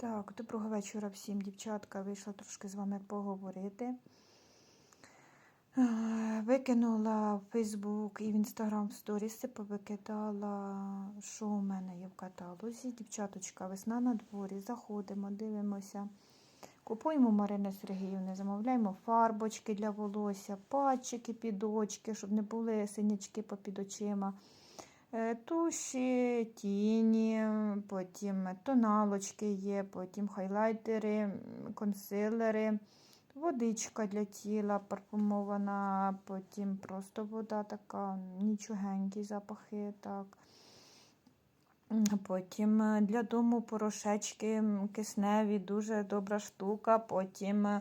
Так, доброго вечора всім, дівчатка. Вийшла трошки з вами поговорити. Е, Викинула в Фейсбук і в Інстаграм сторіси, повикидала, що у мене є в каталозі. Дівчаточка, весна на дворі. Заходимо, дивимося. Купуємо Марини Сергіївни, замовляємо фарбочки для волосся, патчики під очки, щоб не були синячки попід очима. Е, Туші, тіні, потім тоналочки є, потім хайлайтери, консилери, водичка для тіла парфумована, потім просто вода така, нічогенькі запахи. так. Потім е, для дому порошечки кисневі, дуже добра штука. Потім е,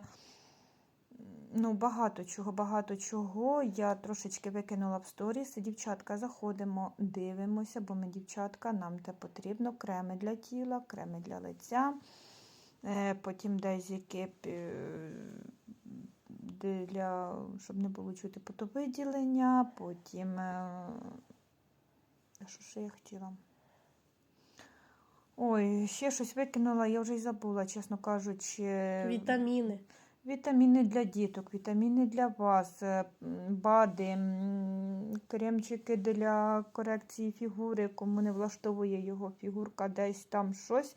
ну, багато чого, багато чого. Я трошечки викинула в сторіс. Дівчатка, заходимо, дивимося, бо ми, дівчатка, нам те потрібно. Креми для тіла, креми для лиця. Е, Потім дезіки для, щоб не було чути потовиділення. Потім, е, що ще я хотіла? Ой, ще щось викинула, я вже й забула, чесно кажучи. Вітаміни. Вітаміни для діток, вітаміни для вас, е, БАДи, кремчики для корекції фігури, кому не влаштовує його фігурка, десь там щось.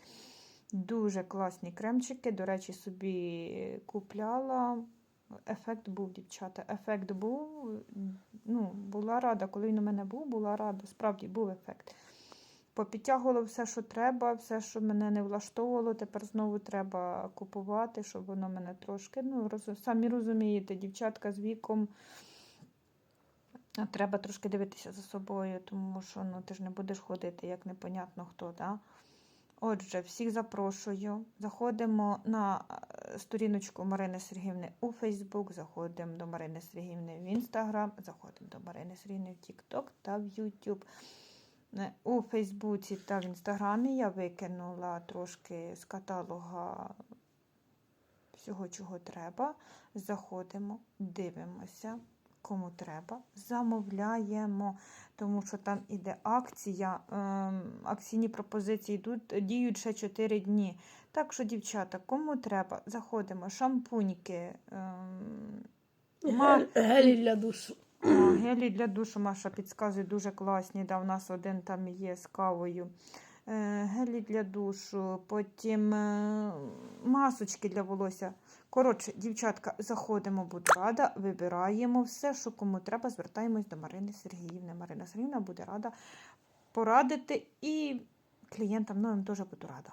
Дуже класні кремчики. До речі, собі купляла. Ефект був, дівчата. Ефект був. Ну, була рада, коли він у мене був, була рада. Справді був ефект. Попідтягувало все, що треба, все, що мене не влаштовувало, тепер знову треба купувати, щоб воно мене трошки. Ну, роз... самі розумієте, дівчатка з віком. Треба трошки дивитися за собою, тому що ну, ти ж не будеш ходити, як непонятно хто. Да? Отже, всіх запрошую. Заходимо на е, сторіночку Марини Сергіївни у Фейсбук, заходимо до Марини Сергіївни в Інстаграм, заходимо до Марини Сергіївни в Тікток та в Ютуб. У Фейсбуці та в Інстаграмі я викинула трошки з каталога всього, чого треба. Заходимо, дивимося, кому треба, замовляємо, тому що там іде акція. ем, Акційні пропозиції йдуть, діють ще 4 дні. Так що, дівчата, кому треба, заходимо, шампуньки. ем, Гелі для душу. А, Гелі для душу Маша підказує дуже класні. Да, у нас один там є з кавою. Е, Гелі для душу, потім е, масочки для волосся. Коротше, дівчатка, заходимо, буду рада, вибираємо все, що кому треба, звертаємось до Марини Сергіївни. Марина Сергіївна буде рада порадити і клієнтам новим теж буду рада.